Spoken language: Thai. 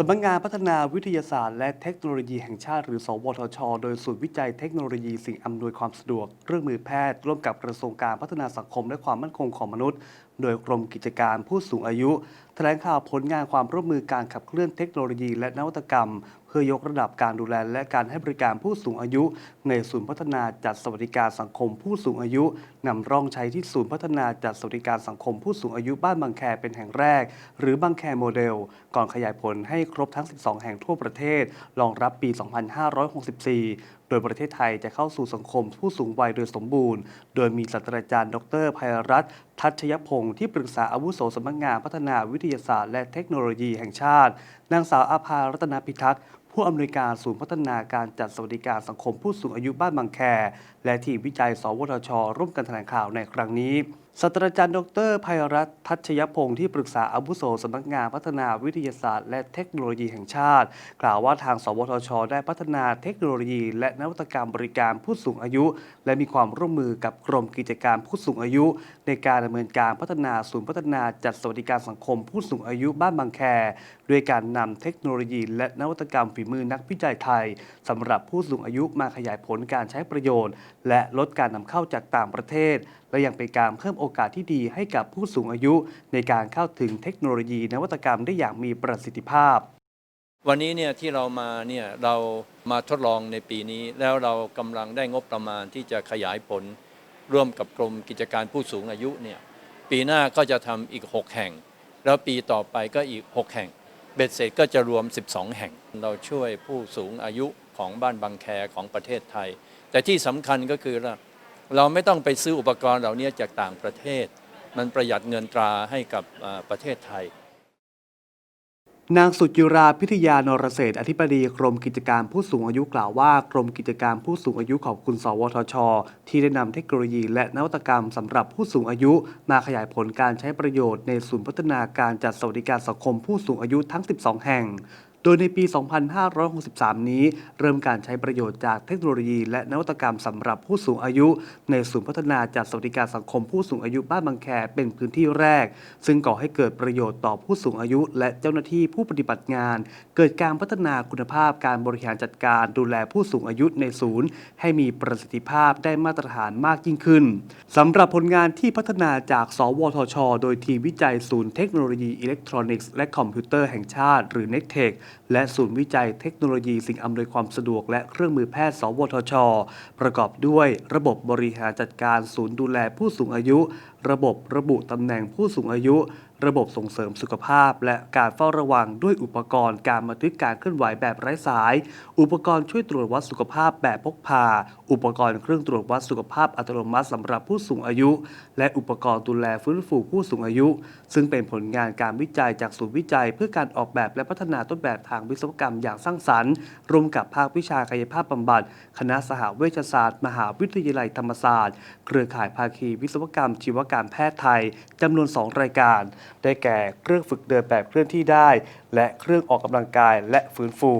สำนักงานพัฒนาวิทยาศาสตร์และเทคโนโลยีแห่งชาติ หรือ สวทช โดยศูนย์วิจัยเทคโนโลยีสิ่งอำนวยความสะดวกเครื่องมือแพทย์ ร่วมกับกระทรวงการพัฒนาสังคมและความมั่นคงของมนุษย์ โดยกรมกิจการผู้สูงอายุแถลงข่าวผลงานความร่วมมือการขับเคลื่อนเทคโนโลยีและนวัตกรรม เพื่อยกระดับการดูแลและการให้บริการผู้สูงอายุ ในศูนย์พัฒนาจัดสวัสดิการสังคมผู้สูงอายุนำร่องใช้ที่ศูนย์พัฒนาจัดสวัสดิการสังคมผู้สูงอายุบ้านบางแคเป็นแห่งแรก หรือบางแคโมเดล ก่อนขยายผลให้ครบทั้ง 12 แห่งทั่วประเทศรองรับปี 2564 โดยประเทศไทยจะเข้าสู่สังคมผู้สูงวัยโดยสมบูรณ์ โดยมีศาสตราจารย์ ดรภัยรัตน์ ทัชยพงศ์ที่ปรึกษาอาวุโสสำนักงานพัฒนาวิทยาศาสตร์และเทคโนโลยีแห่งชาติ นางสาวอาภารัตนพิทักษ์ผู้อำนวยการศูนย์พัฒนาการจัดสวัสดิการสังคมผู้สูงอายุบ้านบางแค และทีมวิจัย สวทช ร่วมกันแถลงข่าวในครั้งนี้ ศาสตราจารย์ดรภัยรัตน์ทัชยพงศ์ที่ปรึกษาอาวุโสสำนักงานพัฒนาวิทยาศาสตร์ และเทคโนโลยีแห่งชาติ กล่าวว่าทาง สวทช ได้พัฒนาเทคโนโลยี และนวัตกรรมบริการผู้สูงอายุ และมีความร่วมมือกับกรมกิจการผู้สูงอายุ ในการดำเนินการพัฒนาศูนย์พัฒนาจัดสวัสดิการสังคมผู้สูงอายุบ้านบางแคด้วยการนำเทคโนโลยี และนวัตกรรมฝีมือนักวิจัยไทยสำหรับผู้สูงอายุมาขยายผลการใช้ประโยชน์ และลดการนำเข้าจากต่างประเทศและยังเป็นการเพิ่มโอกาสที่ดีให้กับผู้สูงอายุ ในการเข้าถึงเทคโนโลยีนวัตกรรมได้อย่างมีประสิทธิภาพ วันนี้เนี่ยที่เรามาเนี่ยเรามาทดลองในปีนี้ แล้วเรากำลังได้งบประมาณที่จะขยายผลร่วมกับกรมกิจการผู้สูงอายุเนี่ยปีหน้าก็จะทำอีก 6 แห่ง แล้วปีต่อไปก็อีก 6 แห่ง เบ็ดเสร็จก็จะรวม 12 แห่ง เราช่วยผู้สูงอายุของบ้านบางแคของประเทศไทย แต่ที่สำคัญก็คือว่า เราไม่ต้องไปซื้ออุปกรณ์เหล่านี้จากต่างประเทศ มันประหยัดเงินตราให้กับประเทศไทย นางสุจิราพิทยานรเศษอธิบดีกรมกิจการผู้สูงอายุกล่าวว่ากรมกิจการผู้สูงอายุขอบคุณ สวทช ที่ได้นำเทคโนโลยีและนวัตกรรมสำหรับผู้สูงอายุ มาขยายผลการใช้ประโยชน์ในศูนย์พัฒนาการจัดสวัสดิการสังคมผู้สูงอายุทั้ง 12 แห่ง โดยในปี 2563 นี้ เริ่มการใช้ประโยชน์จากเทคโนโลยี และนวัตกรรมสำหรับผู้สูงอายุ ในศูนย์พัฒนาจัดสวัสดิการสังคมผู้สูงอายุบ้านบางแคเป็นพื้นที่แรก ซึ่งก่อให้เกิดประโยชน์ต่อผู้สูงอายุ และเจ้าหน้าที่ผู้ปฏิบัติงาน เกิดการพัฒนาคุณภาพการบริหารจัดการดูแลผู้สูงอายุในศูนย์ ให้มีประสิทธิภาพได้มาตรฐานมากยิ่งขึ้นสำหรับผลงานที่พัฒนาจาก สวทช โดยทีมวิจัยศูนย์เทคโนโลยีอิเล็กทรอนิกส์และคอมพิวเตอร์แห่งชาติ หรือ n e c t e c h และศูนย์วิจัยเทคโนโลยีสิ่งอำนวยความสะดวกและเครื่องมือแพทย์ สวทช ประกอบด้วยระบบบริหารจัดการศูนย์ดูแลผู้สูงอายุระบบระบุตำแหน่งผู้สูงอายุ ระบบส่งเสริมสุขภาพ และการเฝ้าระวังด้วยอุปกรณ์การบันทึกการเคลื่อนไหวแบบไร้สาย อุปกรณ์ช่วยตรวจวัดสุขภาพแบบพกพา อุปกรณ์เครื่องตรวจวัดสุขภาพอัตโนมัติสำหรับผู้สูงอายุ และอุปกรณ์ดูแลฟื้นฟูผู้สูงอายุ ซึ่งเป็นผลงานการวิจัยจากศูนย์วิจัย เพื่อการออกแบบและพัฒนาต้นแบบทางวิศวกรรมอย่างสร้างสรรค์ ร่วมกับภาควิชากายภาพบำบัด คณะสหเวชศาสตร์ มหาวิทยาลัยธรรมศาสตร์ เครือข่ายภาคีวิศวกรรมชีวการแพทย์ไทยจำนวน 2 รายการ ได้แก่เครื่องฝึกเดินแบบเคลื่อนที่ได้ และเครื่องออกกำลังกายและฟื้นฟู